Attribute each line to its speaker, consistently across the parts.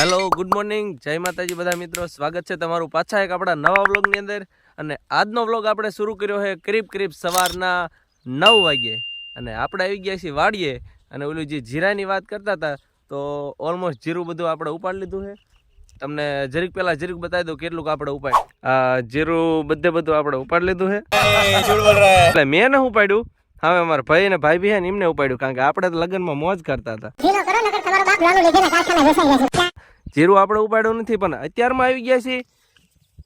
Speaker 1: Hello good morning જય માતાજી બધા મિત્રો. સ્વાગત છે તમારું પાછા એક આપણા નવા વ્લોગની અંદર. અને આજનો વ્લોગ આપણે શરૂ કર્યો છે કરીબ કરીબ સવારના નવ વાગ્યે. અને આપણે આવી ગયા છીએ વાડીએ. અને ઓલું જે જીરાની વાત કરતા હતા તો ઓલમોસ્ટ જીરું બધું આપણે ઉપાડી લીધું છે. તમને જરીક પેલા જરીક બતાવી દઉં કેટલું આપણે ઉપાડ જીરું બધે બધું આપણે ઉપાડી લીધું છે. એટલે મેં ન ઉપાડ્યું. હવે અમારા ભાઈ અને ભાઈ બી છે ને એમને ઉપાડ્યું કારણ કે આપણે તો લગ્નમાં મોજ કરતા હતા. જીરું આપણે ઉપાડ્યું નથી, પણ અત્યારમાં આવી ગયા છીએ.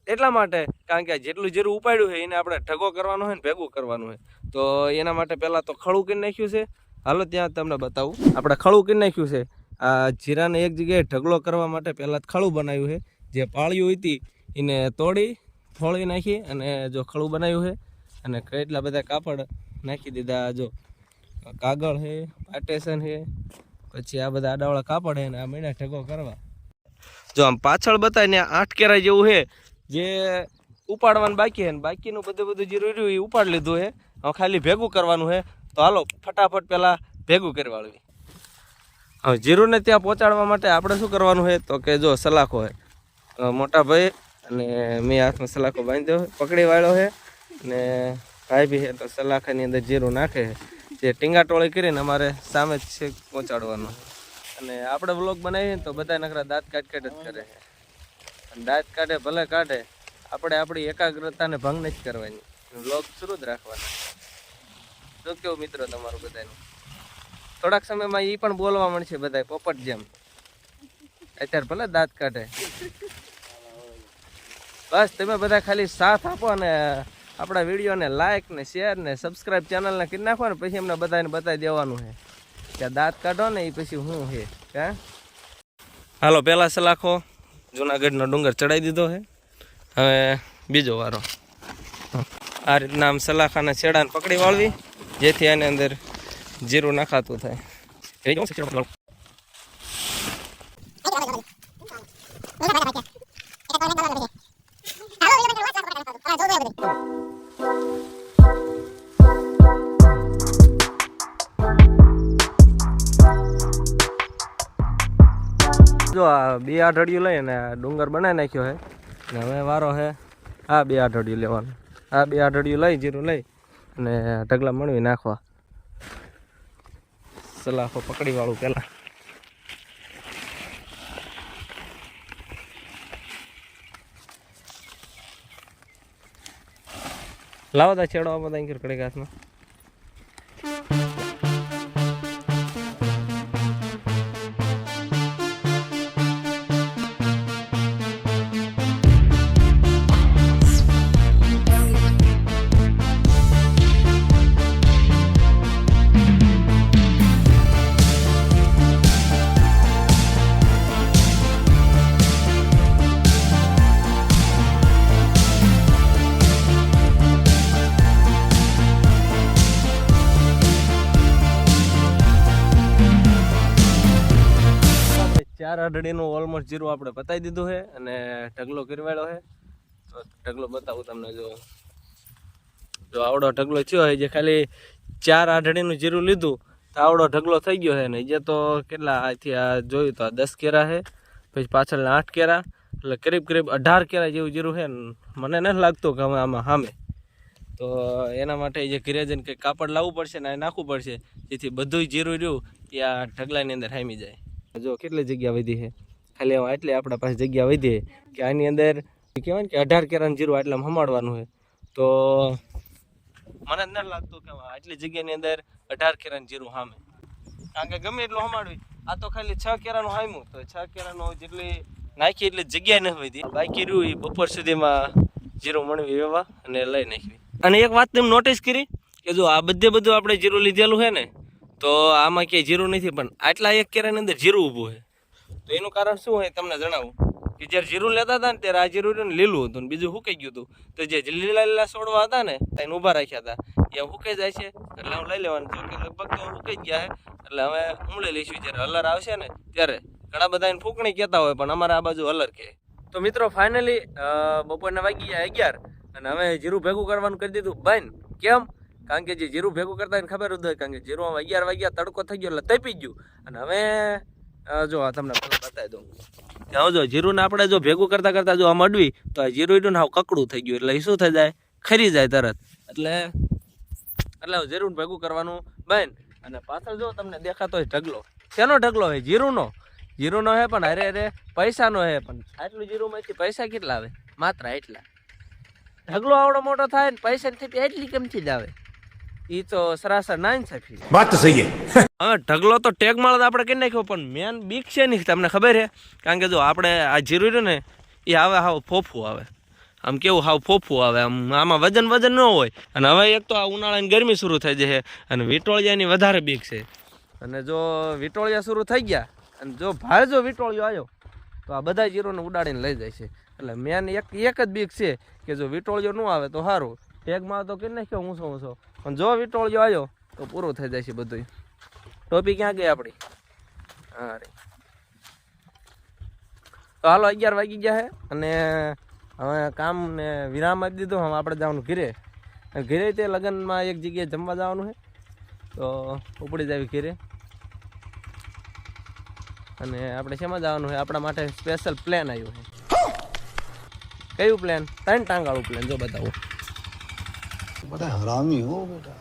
Speaker 1: એટલા માટે, કારણ કે જેટલું જીરું ઉપાડ્યું છે, એને આપણે ઢગો કરવાનો હોય ને ભેગું કરવાનું હોય. તો એના માટે પહેલાં તો ખળું કરી નાખ્યું છે. હાલો, ત્યાં તમને બતાવું. આપણે ખળું કરી નાખ્યું છે. આ જીરાને એક જગ્યાએ ઢગલો કરવા માટે પહેલાં ખળું બનાવ્યું છે. જે પાળ્યું હતી, એને તોડી ફોળી નાખી અને જો ખળું બનાવ્યું છે, અને કેટલા બધા કાપડ નાખી દીધા. જો કાગળ છે પાટેશન છે પછી આ બધા આડાવાળા કાપડ છે આ મહિના ઠગો કરવા. જો આમ પાછળ બતાય ને આઠ કેરા જેવું છે જે ઉપાડવાનું બાકી છે ને બાકીનું બધું બધું જે રહ્યું એ ઉપાડ લીધું છે ખાલી ભેગું કરવાનું છે તો હાલો, ફટાફટ પહેલાં ભેગું કરી વાળવી હવે જીરુને ત્યાં પહોંચાડવા માટે આપણે શું કરવાનું છે તો કે જો સલાખો છે મોટા ભાઈ અને મેં હાથમાં સલાખો બાંધ્યો પકડી વાળ્યો છે અને ભાઈ બી છે તો સલાખાની અંદર જીરું નાખે જે ટીંગા ટોળી કરીને અમારે સામે જ છે પહોંચાડવાનું. અને આપણે વ્લોગ બનાવીએ ને તો બધા નકરા દાંત કાઢ કાઢ જ કરે. અને દાંત કાઢે, ભલે કાઢે, આપણે આપણી એકાગ્રતાને ભંગ નથી કરવાની. વ્લોગ શરૂ જ રાખવાના. શું કેવું મિત્રો તમારું બધાનું. થોડાક સમયમાં એ પણ બોલવા મળશે બધા પોપટ જેમ. અત્યારે ભલે દાંત કાઢે. બસ, તમે બધા ખાલી સાથ આપો અને આપણા વિડીયોને લાઇક ને શેર ને સબસ્ક્રાઈબ ચેનલને કરી નાખો ને પછી એમને બધાને બતાવી દેવાનું છે. કે દાંત કાઢો ને એ પછી શું છે, હે? હાલો, પહેલા સલાખો જુનાગઢનો ડુંગર ચડાવી દીધો છે. હવે બીજો વારો. આ રીતના આમ સલાખાના છેડાને પકડી વાળવી, જેથી આની અંદર જીરું નાખાતું થાય. જો આ બે આઠડિયું લઈ અને આ ડુંગર બનાવી નાખ્યો છે. ને હવે વારો છે. આ બે આઠડિયું લેવાનું. આ બે આઠડિયું લઈ, જીરું લઈ અને ઢગલા મણવી નાખવા. સલાખો પકડી વાળું પેલા લાવો તા છેડો આપો તા કડે ઘાસમાં ચાર અઢળીનું ઓલમોસ્ટ જીરું આપણે પતાવી દીધું છે અને ઢગલો કિરવાડ્યો છે. તો ઢગલો બતાવું તમને જો. જો આવડો ઢગલો થયો હોય જે ખાલી ચાર આઢળીનું જીરું લીધું, તો આવડો ઢગલો થઈ ગયો છે. ને જે તો કેટલા, આથી આ જોયું તો આ દસ કેરા છે, પછી પાછળના આઠ કેરા, એટલે કરીબ કરીબ અઢાર કેરા જેવું જીરું છે મને નથી લાગતું કે અમે આમાં સામે તો એના માટે જે ઘરે જઈને કંઈક કાપડ લાવવું પડશે ને એ નાખવું પડશે, જેથી બધું જીરું રહ્યું એ આ ઢગલાની અંદર હામી જાય. જો કેટલી જગ્યા વધી છે? ખાલી આટલી આપણા પાસે જગ્યા વધી કે આની અંદર કહેવાય ને કે અઢાર કેરાનું જીરું એટલે હમાડવાનું છે. તો મને જ નથી લાગતું કે આટલી જગ્યાની અંદર અઢાર કેરાનું જીરું હામે. કારણ કે ગમે એટલું હમાડવી, આ તો ખાલી છ કેરાનું હામ્યું. તો છ કેરાનું જેટલી નાખી એટલી જગ્યા ન વધી. બાકી રહ્યું એ બપોર સુધીમાં જીરું મણવી વેવા અને લઈ નાખવી. અને એક વાત તમે નોટિસ કરી કે જો આ બધે બધું આપણે જીરું લીધેલું છે ને તો આમાં ક્યાંય જીરું નથી, પણ આટલા એક કેરાની અંદર જીરું ઊભું છે. તો એનું કારણ શું હોય તમને જણાવું? કે જ્યારે જીરું લેતા હતા ને ત્યારે આ જીરું લીલું હતું ને બીજું સુકાઈ ગયું હતું. તો જે લીલા લીલા છોડવા હતા ને એને ઊભા રાખ્યા હતા. એ સુકાઈ જાય છે, એટલે હું લઈ લેવાનું. છું કે લગભગ તો સુકાઈ ગયા એટલે હવે ઉમળી લઈશું. જ્યારે હલર આવશે ને, ત્યારે ઘણા બધા એને ફૂંકણી કહેતા હોય, પણ અમારે આ બાજુ હલર કહે. તો મિત્રો ફાઇનલી બપોરના વાગી ગયા અગિયાર, અને હવે જીરું ભેગું કરવાનું કરી દીધું. બંધ કેમ? કારણ કે જે જીરું ભેગું કરતા એને ખબર જ હોય, કારણ કે જીરું અગિયાર વાગ્યા તડકો થઈ ગયો એટલે તપી ગયું. અને હવે જો આ તમને બતાવી દઉં. હવે જો જીરુંને આપણે જો ભેગું કરતા કરતા જો આમ અડવી, તો આ જીરું ઈડું ને હાવ કકડું થઈ ગયું, એટલે એ શું થઈ જાય? ખરી જાય તરત. એટલે એટલે જીરું ભેગું કરવાનું બેન અને પાછળ જો તમને દેખાતો હોય ઢગલો. શેનો ઢગલો હોય? જીરુંનો. જીરુંનો હે પણ અરે અરે, પૈસાનો હે પણ. આટલું જીરુંમાંથી પૈસા કેટલા આવે? માત્ર એટલા ઢગલો આવડો મોટો થાય ને પૈસાની થેપી એટલી કેમથી જ આવે? ઈ તો સરાસર નાઈન
Speaker 2: ઇન્સાફી વાત તો સહી
Speaker 1: હવે ઢગલો તો ટેગ માળ આપણે કરી નાખ્યો પણ મેન બીક છે નહીં તમને ખબર છે કારણ કે જો આપણે આ જીરું રહ્યું ને એ આવે હાવ ફોફું આવે. આમ કેવું હાવ ફોફું આવે આમ આમાં વજન વજન ન હોય. અને હવે એક તો આ ઉનાળાની ગરમી શરૂ થઈ જશે અને વિટોળિયાની વધારે બીક છે. અને જો વિટોળિયા શરૂ થઈ ગયા અને જો ભારે જો વિટોળિયો આવ્યો તો આ બધા જીરોને ઉડાડીને લઈ જાય છે. એટલે મેન એક એક જ બીક છે કે જો વિટોળિયો ન આવે તો સારું ટેગમાં તો કે નાખ્યો ઊંચો ઊંચો પણ જો વિટોળિયો આવ્યો તો પૂરું થઈ જાય છે બધું ટોપી ક્યાં ગઈ આપણી? હા રે તો હાલો અગિયાર વાગી ગયા છે અને હવે કામ ને વિરામ આપી દીધું હવે આપણે જવાનું ઘીરે. ઘીરે તે લગ્નમાં એક જગ્યાએ જમવા જવાનું છે તો ઉપડી જાવી ઘીરે. અને આપણે શેમાં જવાનું છે આપણા માટે સ્પેશિયલ પ્લાન આવ્યું છે કયું પ્લાન ત્રણ ટાંગાળું પ્લાન જો બતાવું.
Speaker 2: બધા હરામી હો બેટા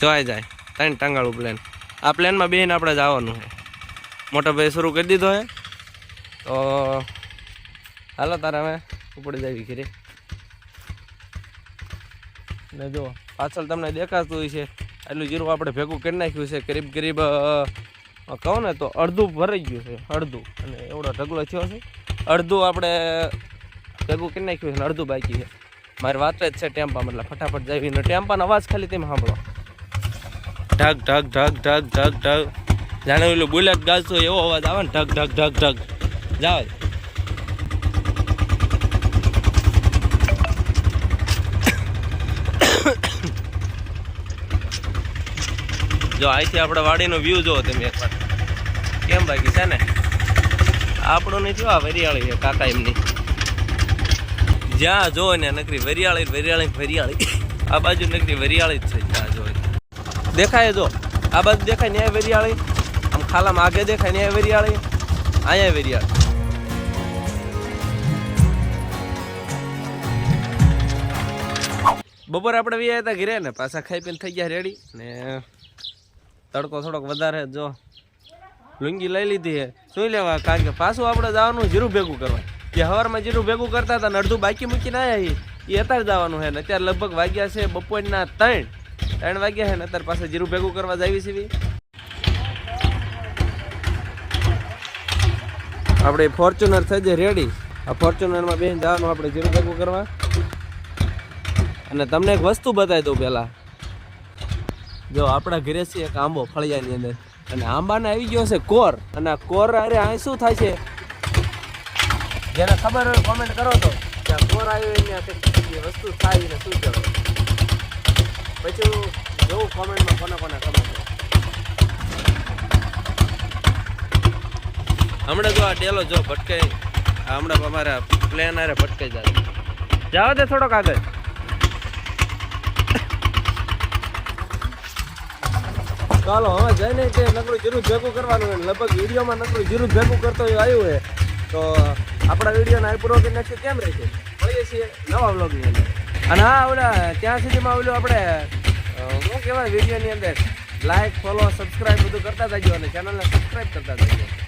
Speaker 1: જોઈ જાય. ત્રણ ટાંગાળું પ્લેન આ પ્લેનમાં બેહીને આપણે જવાનું છે. મોટો ભાઈ શરૂ કરી દીધો હે તો હાલો તારે અમે ઉપડી જવી ઘીરે. ને જો, પાછળ તમને દેખાતું હોય છે. એટલું જીરું આપણે ભેગું કરી નાખ્યું છે. કરીબ કરીબ કહો ને તો અડધું ભરાઈ ગયું છે. અડધું. અને એવડો ઢગલો થયો છે. અડધું આપણે ભેગું કરી નાખ્યું છે અને અડધું બાકી છે. મારી વાત જ છે ટેમ્પા, મતલબ ફટાફટ જાવી ને ટેમ્પાનો અવાજ ખાલી તેમ સાંભળો. ઢગ ઢગ ઢગ ઢગ ઢગ ઢગ. જાણે પેલું બુલેટ ગાજતો એવો અવાજ આવે ને ઢગ ઢગ ઢગ ઢગ. જાવ. જો અહીંથી આપણે વાડીનો વ્યૂ જોવો તમે એકવાર. કેમ બાકી છે ને? આપણું નહીં જોવા વરિયાળી છે, કાકા એમની. જ્યાં જો ને નકરી વરિયાળી વરિયાળી વરિયાળી. આ બાજુ નકરી વરિયાળી જ છે, જ્યાં જો દેખાય જો. આ બાજુ દેખાય ન્યાય વરિયાળી. આમ ખાલામાં આગે દેખાય ન્યાય વરિયાળી. અહીંયા વરિયાળી. બપોર આપણે વી હતા ઘરે ને પાછા ખાઈ પીને થઈ ગયા રેડી ને તડકો થોડોક વધારે જો. લુંગી લઈ લીધી છે. શું લેવા? કારણ કે પાછું આપણે જવાનું, જીરું ભેગું કરવા. કે હવારમાં જીરું ભેગું કરતા હતા ને અડધું બાકી મૂકીને આવ્યા એ અત્યારે જવાનું છે ને અત્યારે લગભગ વાગ્યા છે બપોરના ત્રણ. ત્રણ વાગ્યા છે ને અત્યારે પાસે જીરું ભેગું કરવા જાવી છે આપણે ફોર્ચ્યુનર થઈ જાય રેડી આ ફોર્ચ્યુનરમાં બેન જવાનું આપણે જીરું ભેગું કરવા. અને તમને એક વસ્તુ બતાવી દઉં પહેલાં. જો આપણા ઘરે છે એક આંબો ફળિયાની અંદર. અને આંબાને આવી ગયો છે કોર. અને આ કોર અરે અહીં શું થાય છે? જેને ખબર હોય કોમેન્ટ કરો તો. કે કોર આવ્યો એને આ કંઈક એ વસ્તુ થાય ને શું કહેવાય? પછી હું જોઉં કોમેન્ટમાં કોને કોને ખબર છે હમણાં જો આ ડેલો જો ભટકે આ હમણાં અમારા પ્લેન આરે ભટકાઈ જાય. જાવ દે થોડોક આગળ. ચાલો હવે જઈને તે નકરું જરૂર ભેગું કરવાનું હોય લગભગ વિડીયોમાં નકરું જરૂર ભેગું કરતો હોય આવ્યું છે તો આપણા વિડીયોને આ કે નાખ્યું કેમ રહેશે મળીએ છીએ નવા બ્લોગની અંદર. અને હા, ઓલા, ત્યાં સુધીમાં ઓલું આપણે શું કહેવાય, વિડીયોની અંદર લાઈક ફોલો સબસ્ક્રાઈબ બધું કરતા જજો અને ચેનલને સબસ્ક્રાઈબ કરતા જજો.